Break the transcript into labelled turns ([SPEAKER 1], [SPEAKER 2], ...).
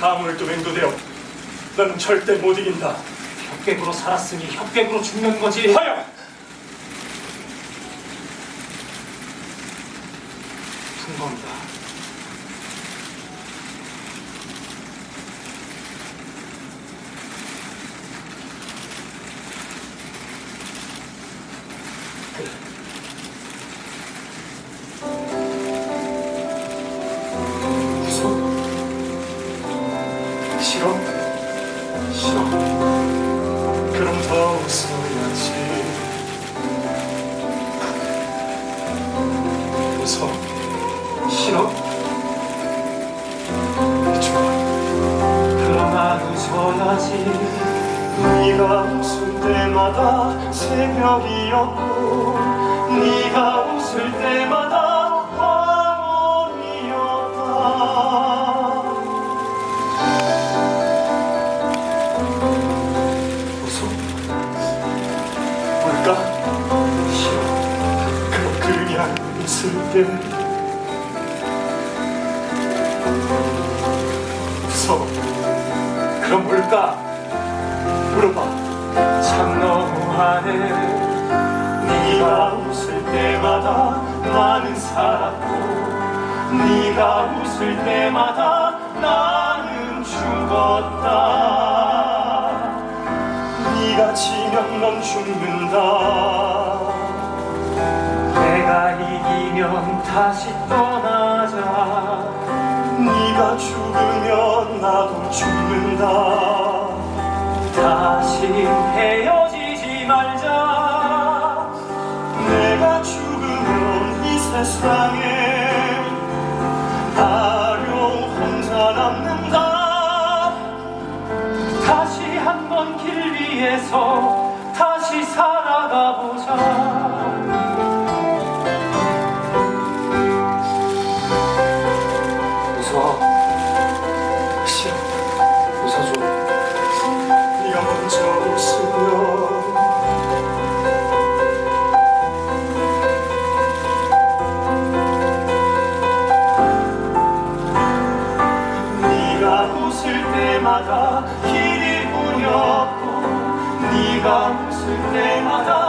[SPEAKER 1] 강을 또 맹도되어 나는 절대 못 이긴다.
[SPEAKER 2] 협객으로 살았으니 협객으로 죽는 거지.
[SPEAKER 1] 하여
[SPEAKER 2] 풍범이다.
[SPEAKER 1] 그래. 싫어? 싫어. 그럼 더 웃어야지. 웃어. 싫어? 좋아.
[SPEAKER 2] 그러나 웃어야지.
[SPEAKER 1] 네가 웃을 때마다 새벽이었고 네가 웃을 때마다 때 웃어 그럼 뭘까? 물어봐
[SPEAKER 2] 참 너무하네.
[SPEAKER 1] 네가 웃을 때마다 나는 살았고 네가 웃을 때마다 나는 죽었다 네가 지면 넌 죽는다
[SPEAKER 2] 다시 떠나자.
[SPEAKER 1] 네가 죽으면 나도 죽는다
[SPEAKER 2] 다시 헤어지지 말자.
[SPEAKER 1] 내가 죽으면 이 세상에 나로 혼자 남는다
[SPEAKER 2] 다시 한번 길 위에서 다시 살아가 보자.
[SPEAKER 1] 때마다 길이 보였고 네가 웃을 때마다 나